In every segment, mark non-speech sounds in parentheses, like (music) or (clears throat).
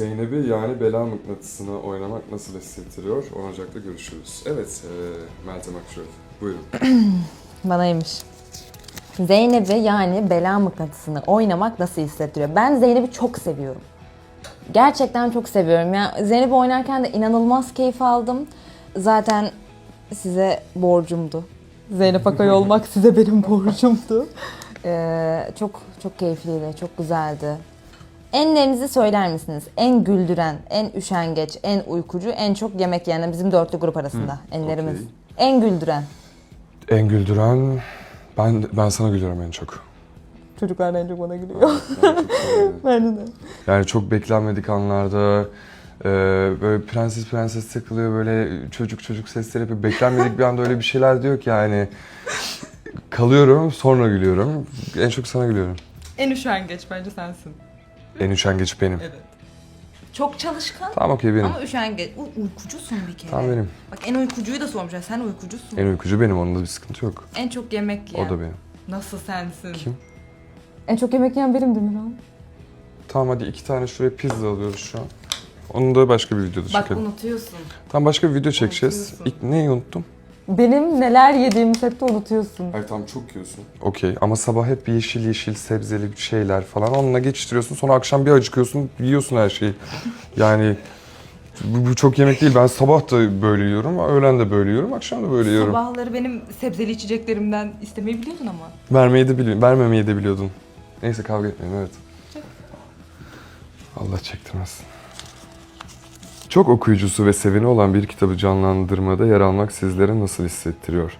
Zeynep'i yani bela mıknatısını oynamak nasıl hissettiriyor? 10 Ocak'ta görüşürüz. Evet, e, Meltem Akşener. Buyurun. (clears throat) Banaymış. Zeynep'i yani bela mıknatısını oynamak nasıl hissettiriyor? Ben Zeynep'i çok seviyorum. Gerçekten çok seviyorum. Ya Zeynep'i oynarken de inanılmaz keyif aldım. Zaten size borcumdu. Zeynep Akay olmak size benim borcumdu. (laughs) Ee, çok çok keyifliydi, çok güzeldi. Enlerinizi söyler misiniz? En güldüren, en üşengeç, en uykucu, en çok yemek yiyen bizim dörtlü grup arasında enlerimiz. okey. En güldüren. En güldüren... Ben, ben sana gülüyorum en çok. Çocuklar en çok bana gülüyor. Yani çok sevindim. (laughs) Bence de. Yani çok beklenmedik anlarda e, böyle prenses prenses takılıyor böyle çocuk çocuk sesleri yapıyor. Beklenmedik bir anda öyle bir şeyler diyor ki yani kalıyorum sonra gülüyorum. En çok sana gülüyorum. En üşengeç bence sensin. En üşengeç benim. Evet. Çok çalışkan Tamam okey benim. Ama üşengeç. U- uykucusun bir kere. Tamam benim. Bak en uykucuyu da sormuşlar. Sen uykucusun. En uykucu benim onda bir sıkıntı yok. En çok yemek yiyen. O da benim. Nasıl sensin? Kim? En çok yemek yiyen benim değil mi lan? Tamam hadi iki tane şuraya pizza alıyoruz şu an. Onu da başka bir videoda Bak çekelim. unutuyorsun. Tamam başka bir video çekeceğiz. Unutuyorsun. İlk neyi unuttum? Benim neler yediğimi hep de unutuyorsun. Hayır tamam çok yiyorsun. Okey ama sabah hep yeşil yeşil sebzeli şeyler falan onunla geçiştiriyorsun. Sonra akşam bir acıkıyorsun yiyorsun her şeyi. Yani bu, bu çok yemek değil. Ben sabah da böyle yiyorum, öğlen de böyle yiyorum, akşam da böyle yiyorum. Sabahları benim sebzeli içeceklerimden istemeyi biliyordun ama. Vermeyi de bili vermemeyi de biliyordun. Neyse kavga etmeyin evet. Allah çektirmesin. Çok okuyucusu ve seveni olan bir kitabı canlandırmada yer almak sizlere nasıl hissettiriyor?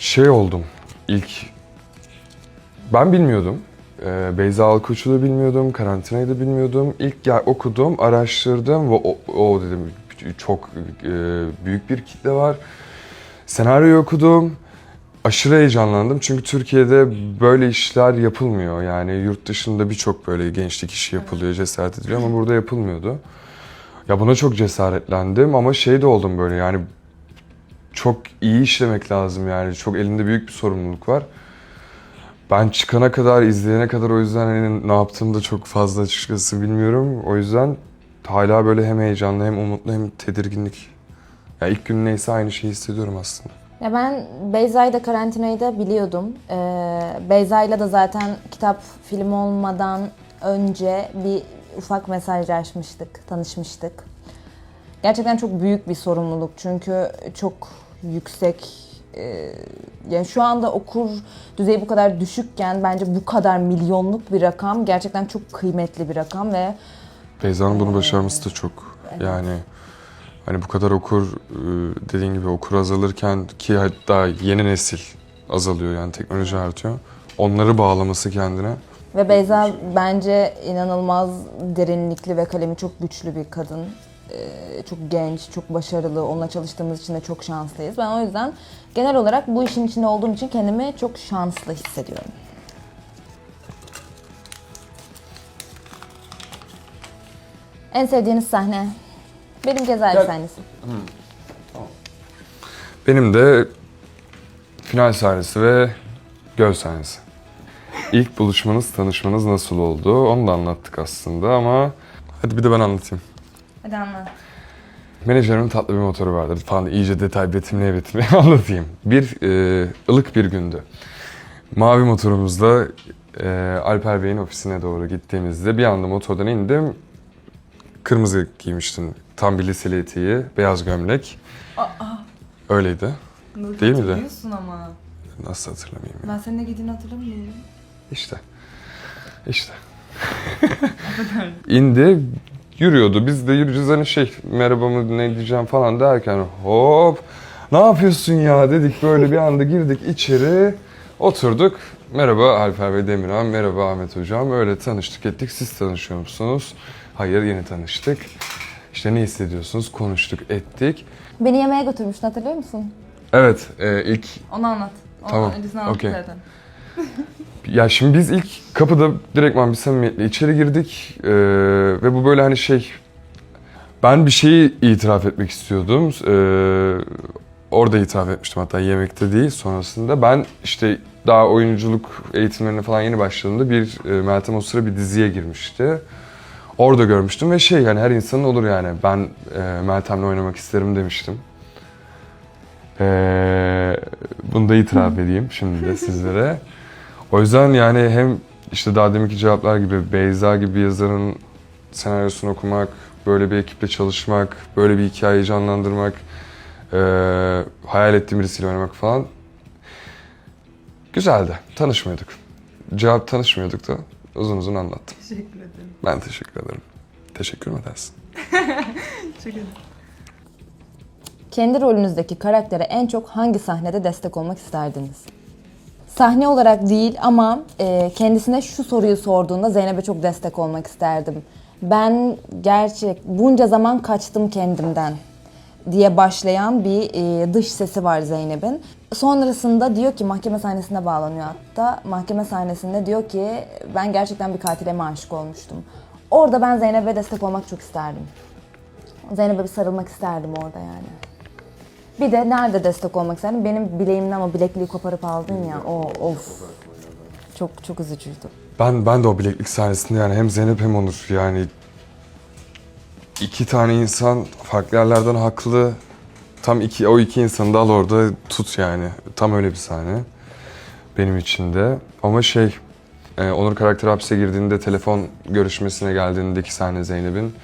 Şey oldum ilk... Ben bilmiyordum. Ee, Beyza Alkoç'u da bilmiyordum, Karantina'yı da bilmiyordum. İlk ya, okudum, araştırdım ve o, o dedim çok e, büyük bir kitle var. Senaryoyu okudum. Aşırı heyecanlandım çünkü Türkiye'de böyle işler yapılmıyor. Yani yurt dışında birçok böyle gençlik işi yapılıyor, cesaret ediliyor ama burada yapılmıyordu. Ya buna çok cesaretlendim ama şey de oldum böyle yani çok iyi işlemek lazım yani. Çok elinde büyük bir sorumluluk var. Ben çıkana kadar, izleyene kadar o yüzden hani ne yaptığımı da çok fazla açıkçası bilmiyorum. O yüzden hala böyle hem heyecanlı hem umutlu hem tedirginlik. Ya ilk gün neyse aynı şeyi hissediyorum aslında. Ya ben Beyza'yı da karantinayı da biliyordum. Ee, Beyza'yla da zaten kitap film olmadan önce bir ufak mesajlaşmıştık, tanışmıştık. Gerçekten çok büyük bir sorumluluk çünkü çok yüksek e, yani şu anda okur düzeyi bu kadar düşükken bence bu kadar milyonluk bir rakam gerçekten çok kıymetli bir rakam ve Beyza'nın bunu başarması da çok yani hani bu kadar okur e, dediğin gibi okur azalırken ki hatta yeni nesil azalıyor yani teknoloji artıyor. Onları bağlaması kendine. Ve Beyza bence inanılmaz derinlikli ve kalemi çok güçlü bir kadın. Ee, çok genç, çok başarılı. Onunla çalıştığımız için de çok şanslıyız. Ben o yüzden genel olarak bu işin içinde olduğum için kendimi çok şanslı hissediyorum. En sevdiğiniz sahne? Benim Cezayir Gel. sahnesi. Benim de final sahnesi ve göl sahnesi. İlk buluşmanız, tanışmanız nasıl oldu? Onu da anlattık aslında ama hadi bir de ben anlatayım. Hadi anlat. Menajerimin tatlı bir motoru vardı falan iyice detay betimleye betimleye (laughs) anlatayım. Bir e, ılık bir gündü. Mavi motorumuzla e, Alper Bey'in ofisine doğru gittiğimizde bir anda motordan indim. Kırmızı giymiştim. Tam bir liseli eteği, beyaz gömlek. Aa, Öyleydi. Nur Değil miydi? hatırlıyorsun ama. Nasıl hatırlamayayım ya? Ben senin ne giydiğini hatırlamıyorum. İşte. İşte. İndi, yürüyordu. Biz de yürüyeceğiz hani şey merhaba mı ne diyeceğim falan derken hop ne yapıyorsun ya dedik böyle bir anda girdik içeri oturduk. Merhaba Alper Bey Demirhan, merhaba Ahmet Hocam. Öyle tanıştık ettik. Siz tanışıyor musunuz? Hayır yeni tanıştık. İşte ne hissediyorsunuz? Konuştuk ettik. Beni yemeğe götürmüştün hatırlıyor musun? Evet e, ilk Onu anlat. Onu Tamam, öncesini anlat okey. zaten. Ya şimdi biz ilk kapıda direktman bir samimiyetle içeri girdik Ee, ve bu böyle hani şey ben bir şeyi itiraf etmek istiyordum. Ee, orada itiraf etmiştim hatta yemekte değil sonrasında. Ben işte daha oyunculuk eğitimlerine falan yeni başladığımda bir e, Meltem o sıra bir diziye girmişti. Orada görmüştüm ve şey yani her insanın olur yani. Ben e, Meltem'le oynamak isterim demiştim. E, bunu da itiraf (laughs) edeyim şimdi de sizlere. O yüzden yani hem işte daha deminki cevaplar gibi Beyza gibi bir yazarın senaryosunu okumak, böyle bir ekiple çalışmak, böyle bir hikayeyi canlandırmak, e, hayal ettiğim birisiyle oynamak falan güzeldi. Tanışmıyorduk. Cevap tanışmıyorduk da uzun uzun anlattım. Teşekkür ederim. Ben teşekkür ederim. Teşekkür mü edersin? (laughs) Teşekkür ederim. Kendi rolünüzdeki karaktere en çok hangi sahnede destek olmak isterdiniz? Sahne olarak değil ama e, kendisine şu soruyu sorduğunda Zeynep'e çok destek olmak isterdim. Ben gerçek bunca zaman kaçtım kendimden diye başlayan bir e, dış sesi var Zeynep'in. Sonrasında diyor ki mahkeme sahnesine bağlanıyor hatta. Mahkeme sahnesinde diyor ki ben gerçekten bir katile mi aşık olmuştum. Orada ben Zeynep'e destek olmak çok isterdim. Zeynep'e bir sarılmak isterdim orada yani. Bir de nerede destek olmak isterdim? Benim bileğimden o bilekliği koparıp aldın ya. O of. Çok çok üzücüydü. Ben ben de o bileklik sahnesinde yani hem Zeynep hem Onur yani iki tane insan farklı yerlerden haklı. Tam iki o iki insanı da al orada tut yani. Tam öyle bir sahne benim için de. Ama şey e, Onur karakteri hapse girdiğinde telefon görüşmesine geldiğindeki sahne Zeynep'in.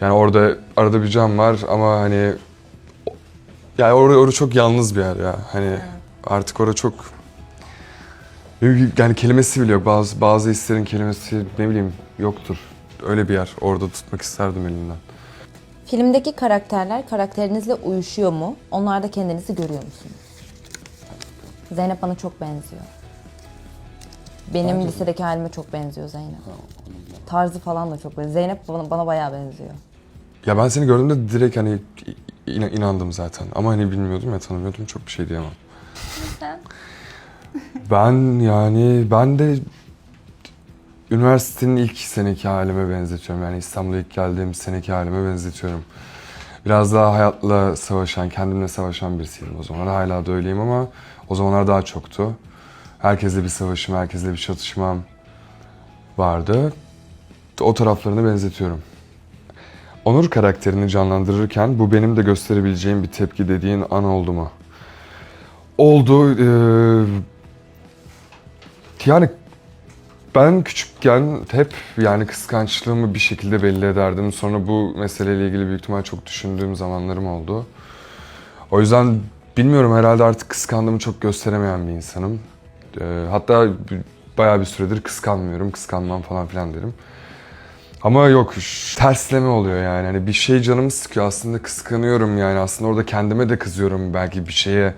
Yani orada arada bir cam var ama hani yani orada, orada çok yalnız bir yer ya. Hani artık orada çok yani kelimesi bile yok. Bazı, bazı hislerin kelimesi ne bileyim yoktur. Öyle bir yer. Orada tutmak isterdim elimden. Filmdeki karakterler karakterinizle uyuşuyor mu? Onlarda kendinizi görüyor musunuz? Zeynep bana çok benziyor. Benim Bence de. lisedeki halime çok benziyor Zeynep. Tarzı falan da çok benziyor. Zeynep bana, bana bayağı benziyor. Ya ben seni gördüğümde direkt hani in- inandım zaten. Ama hani bilmiyordum ya tanımıyordum çok bir şey diyemem. Ben yani ben de üniversitenin ilk seneki halime benzetiyorum. Yani İstanbul'a ilk geldiğim seneki halime benzetiyorum. Biraz daha hayatla savaşan, kendimle savaşan birisiydim o zaman. Hala da öyleyim ama o zamanlar daha çoktu. Herkesle bir savaşım, herkesle bir çatışmam vardı. O taraflarını benzetiyorum. Onur karakterini canlandırırken bu benim de gösterebileceğim bir tepki dediğin an oldu mu? Oldu. Ee, yani ben küçükken hep yani kıskançlığımı bir şekilde belli ederdim. Sonra bu meseleyle ilgili büyük ihtimal çok düşündüğüm zamanlarım oldu. O yüzden bilmiyorum herhalde artık kıskandığımı çok gösteremeyen bir insanım. Ee, hatta bayağı bir süredir kıskanmıyorum, kıskanmam falan filan derim. Ama yok tersleme oluyor yani. Hani bir şey canımı sıkıyor aslında kıskanıyorum yani. Aslında orada kendime de kızıyorum belki bir şeye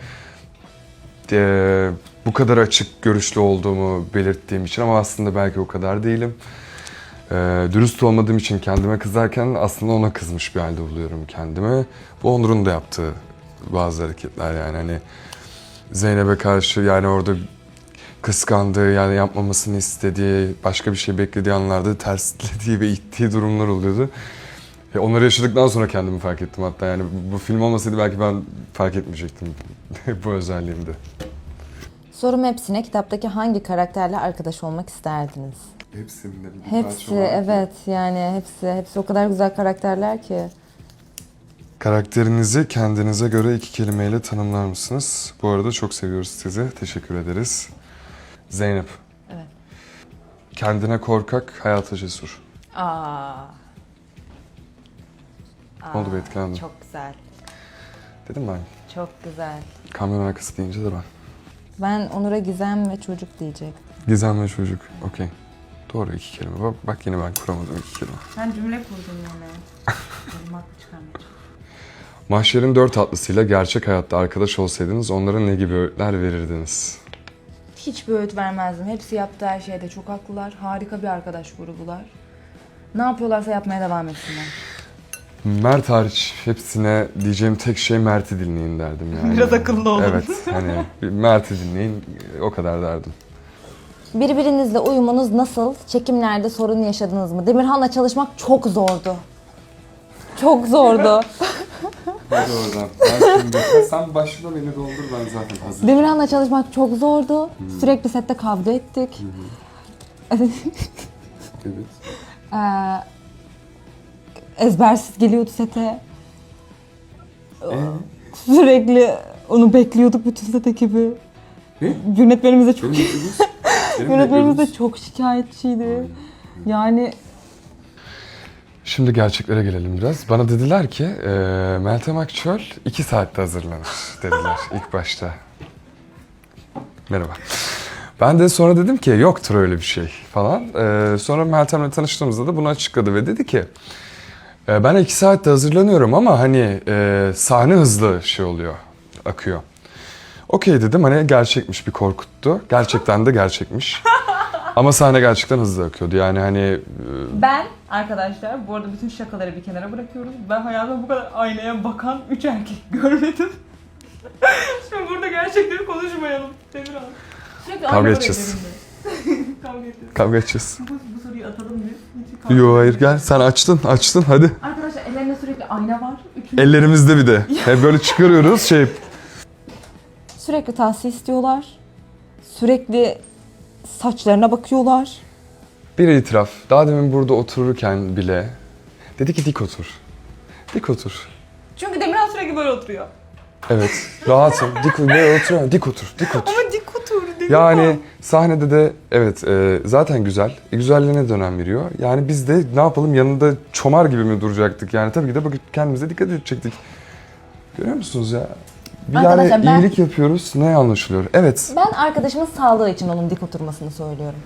eee, bu kadar açık görüşlü olduğumu belirttiğim için ama aslında belki o kadar değilim. Eee, dürüst olmadığım için kendime kızarken aslında ona kızmış bir halde buluyorum kendime. Bu Onur'un da yaptığı bazı hareketler yani hani Zeynep'e karşı yani orada kıskandığı yani yapmamasını istediği, başka bir şey beklediği anlarda terslediği ve ittiği durumlar oluyordu. Ve onları yaşadıktan sonra kendimi fark ettim hatta yani bu film olmasaydı belki ben fark etmeyecektim (laughs) bu özelliğimde. Sorum hepsine kitaptaki hangi karakterle arkadaş olmak isterdiniz? Hepsinde Hepsi evet yani hepsi hepsi o kadar güzel karakterler ki. Karakterinizi kendinize göre iki kelimeyle tanımlar mısınız? Bu arada çok seviyoruz sizi. Teşekkür ederiz. Zeynep. Evet. Kendine korkak, hayata cesur. Aa. Ne oldu be etkilendim. Çok güzel. Dedim ben. Çok güzel. Kamyon arkası deyince de ben. Ben Onur'a gizem ve çocuk diyecek. Gizem ve çocuk. Okey. Doğru iki kelime. Bak, bak yine ben kuramadım iki kelime. Sen cümle kurdun yine. Benim haklı çıkarmayacağım. Mahşer'in dört atlısıyla gerçek hayatta arkadaş olsaydınız onlara ne gibi öğütler verirdiniz? Hiçbir öğüt vermezdim. Hepsi yaptığı her şeyde çok haklılar. Harika bir arkadaş grubular. Ne yapıyorlarsa yapmaya devam etsinler. Mert hariç hepsine diyeceğim tek şey Mert'i dinleyin derdim yani. Biraz akıllı olun. Evet hani Mert'i dinleyin o kadar derdim. Birbirinizle uyumunuz nasıl? Çekimlerde sorun yaşadınız mı? Demirhan'la çalışmak çok zordu. Çok zordu. (laughs) Hadi oradan. Ben şimdi, sen başla beni doldur ben zaten hazır. Demirhan'la çalışmak çok zordu. Sürekli sette kavga ettik. (laughs) Evet. Ee, ezbersiz geliyordu sete. Sürekli onu bekliyorduk bütün set ekibi. Ne? Yönetmenimiz (laughs) de çok yönetmenimiz de çok şikayetçiydi. Yani Şimdi gerçeklere gelelim biraz. Bana dediler ki e, Meltem Akçöl 2 saatte hazırlanır dediler (laughs) ilk başta. Merhaba. Ben de sonra dedim ki yoktur öyle bir şey falan. E, sonra Meltem'le tanıştığımızda da bunu açıkladı ve dedi ki e, ben 2 saatte hazırlanıyorum ama hani e, sahne hızlı şey oluyor, akıyor. Okey dedim hani gerçekmiş bir korkuttu. Gerçekten de gerçekmiş. (laughs) Ama sahne gerçekten hızlı akıyordu. Yani hani e, Ben arkadaşlar bu arada bütün şakaları bir kenara bırakıyoruz. Ben hayatımda bu kadar aynaya bakan üç erkek (laughs) görmedim. Şimdi burada gerçekleri konuşmayalım. Demir abi. Sürekli Kavga edeceğiz. (laughs) Kavga edeceğiz. kavga edeceğiz. Bu, bu soruyu atalım biz. Hiç kavga Yo hayır gel sen açtın açtın hadi. Arkadaşlar ellerinde sürekli ayna var. Üçümüz Ellerimizde bir de. (laughs) Hep böyle çıkarıyoruz şey. sürekli tavsiye istiyorlar. Sürekli saçlarına bakıyorlar. Bir itiraf. Daha demin burada otururken bile dedi ki dik otur. Dik otur. Çünkü Demirhan sürekli böyle oturuyor. Evet rahatım. (laughs) Dik böyle otur. Dik otur. Dik otur. Ama dik otur Demirhan. Yani sahnede de evet e, zaten güzel. E, güzelliğine de önem veriyor. Yani biz de ne yapalım yanında çomar gibi mi duracaktık? Yani tabii ki de bakıp kendimize dikkat edecektik. Görüyor musunuz ya? Bir Arkadaşlar yani ben- iyilik yapıyoruz. Ne anlaşılıyor? Evet. Ben arkadaşımın sağlığı için onun dik oturmasını söylüyorum.